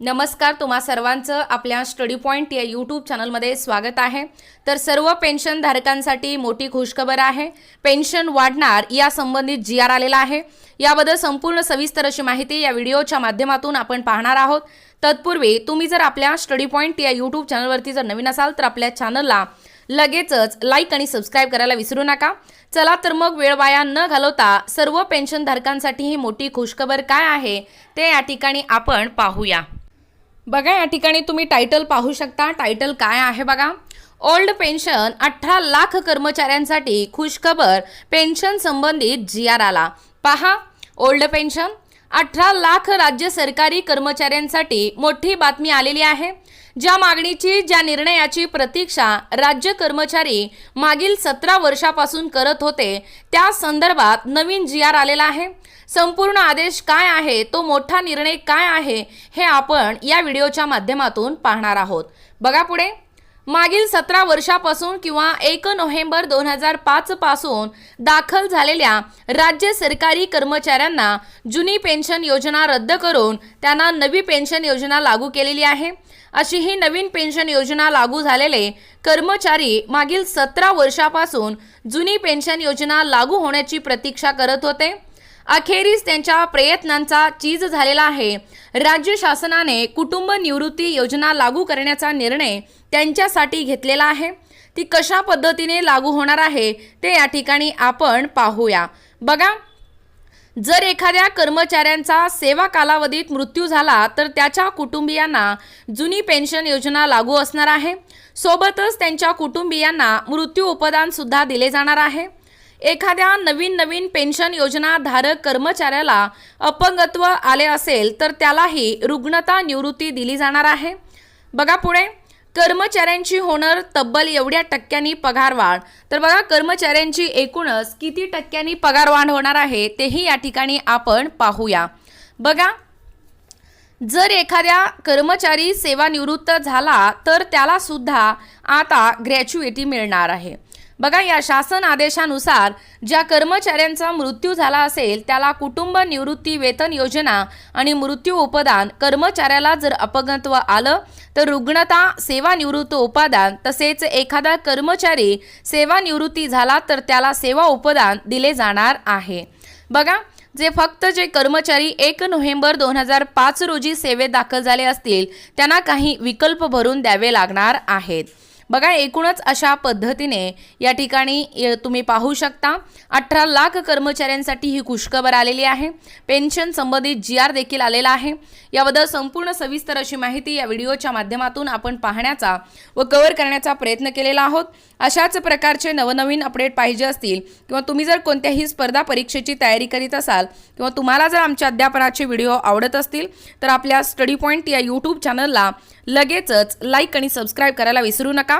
नमस्कार तुम्हा सर्वांचं आपल्या स्टडी पॉईंट या यूट्यूब चॅनलमध्ये स्वागत आहे. तर सर्व पेन्शनधारकांसाठी मोठी खुशखबर आहे. पेन्शन वाढणार या संबंधित जी आर आलेला आहे. याबद्दल संपूर्ण सविस्तर अशी माहिती या व्हिडिओच्या माध्यमातून आपण पाहणार आहोत. तत्पूर्वी तुम्ही जर आपल्या स्टडी पॉईंट या यूट्यूब चॅनलवरती जर नवीन असाल तर आपल्या चॅनलला लगेचच लाईक आणि सबस्क्राईब करायला विसरू नका. चला तर मग वेळ वाया न घालवता सर्व पेन्शनधारकांसाठी ही मोठी खुशखबर काय आहे ते या ठिकाणी आपण पाहूया. बघा या ठिकाणी तुम्ही टायटल पाहू शकता. टायटल काय आहे बघा? ओल्ड पेन्शन अठरा लाख कर्मचाऱ्यांसाठी खुशखबर पेन्शन संबंधित जी आर आला. पहा ओल्ड पेन्शन अठरा लाख राज्य सरकारी कर्मचाऱ्यांसाठी मोठी बातमी आलेली आहे. ज्या मागणीची ज्या निर्णयाची प्रतीक्षा राज्य कर्मचारी मागील सतरा वर्षापासून करत होते त्या संदर्भात नवीन जी आर आलेला आहे. संपूर्ण आदेश काय आहे तो मोठा निर्णय काय आहे हे आपण या व्हिडिओच्या माध्यमातून पाहणार आहोत. बघा पुढे. मागील सतरा वर्षापासून किंवा एक नोव्हेंबर दोन हजार पाच पासून दाखल झालेल्या राज्य सरकारी कर्मचाऱ्यांना जुनी पेन्शन योजना रद्द करून त्यांना नवी पेन्शन योजना लागू केलेली आहे. अशी ही नवीन पेन्शन योजना लागू झालेले कर्मचारी मागील सतरा वर्षापासून जुनी पेन्शन योजना लागू होण्याची प्रतीक्षा करत होते. अखेरीस त्यांच्या प्रयत्नांचा चीज झालेला आहे. राज्य शासनाने कुटुंब निवृत्ती योजना लागू करण्याचा निर्णय त्यांच्यासाठी घेतलेला आहे. ती कशा पद्धतीने लागू होणार आहे ते या ठिकाणी आपण पाहूया. बघा जर एखाद्या कर्मचाऱ्यांचा सेवा कालावधीत मृत्यू झाला तर त्याच्या कुटुंबियांना जुनी पेन्शन योजना लागू असणार आहे. सोबतच त्यांच्या कुटुंबियांना मृत्यू उपदान सुद्धा दिले जाणार आहे. एखाद्या नवीन नवीन पेन्शन योजना धारक कर्मचाऱ्याला अपंगत्व आले असेल तर त्यालाही रुग्णता निवृत्ती दिली जाणार आहे. बघा पुढे. कर्मचाऱ्यांची होणार तब्बल एवढ्या टक्क्यांनी पगारवाढ तर बघा कर्मचाऱ्यांची एकूणच किती टक्क्यांनी पगारवाढ होणार आहे तेही या ठिकाणी आपण पाहूया. बघा जर एखाद्या कर्मचारी सेवानिवृत्त झाला तर त्याला सुद्धा आता ग्रॅच्युएटी मिळणार आहे. बघा या शासन आदेशानुसार ज्या कर्मचाऱ्यांचा मृत्यू झाला असेल त्याला कुटुंब निवृत्ती वेतन योजना आणि मृत्यू उपदान कर्मचाऱ्याला जर अपंगत्व आलं तर रुग्णता सेवानिवृत्त उपादान तसेच एखादा कर्मचारी सेवानिवृत्ती झाला तर त्याला सेवा उपदान दिले जाणार आहे. बघा जे फक्त जे कर्मचारी एक नोव्हेंबर दोन हजार पाच रोजी सेवेत दाखल झाले असतील त्यांना काही विकल्प भरून द्यावे लागणार आहेत. बघा एकूणच अशा पद्धतीने या ठिकाणी तुम्ही पाहू शकता अठरा लाख कर्मचाऱ्यांसाठी ही खुशखबर आलेली आहे. पेन्शन संबंधित जी आर देखील आलेला आहे. याबद्दल संपूर्ण सविस्तर अशी माहिती या व्हिडिओच्या माध्यमातून आपण पाहण्याचा व कव्हर करण्याचा प्रयत्न केलेला आहोत. अशाच प्रकारचे नवनवीन अपडेट पाहिजे असतील किंवा तुम्ही जर कोणत्याही स्पर्धा परीक्षेची तयारी करीत असाल किंवा तुम्हाला जर आमच्या अध्यापनाचे व्हिडिओ आवडत असतील तर आपल्या स्टडी पॉईंट या यूट्यूब चॅनलला लगेचच लाईक आणि सबस्क्राईब करायला विसरू नका.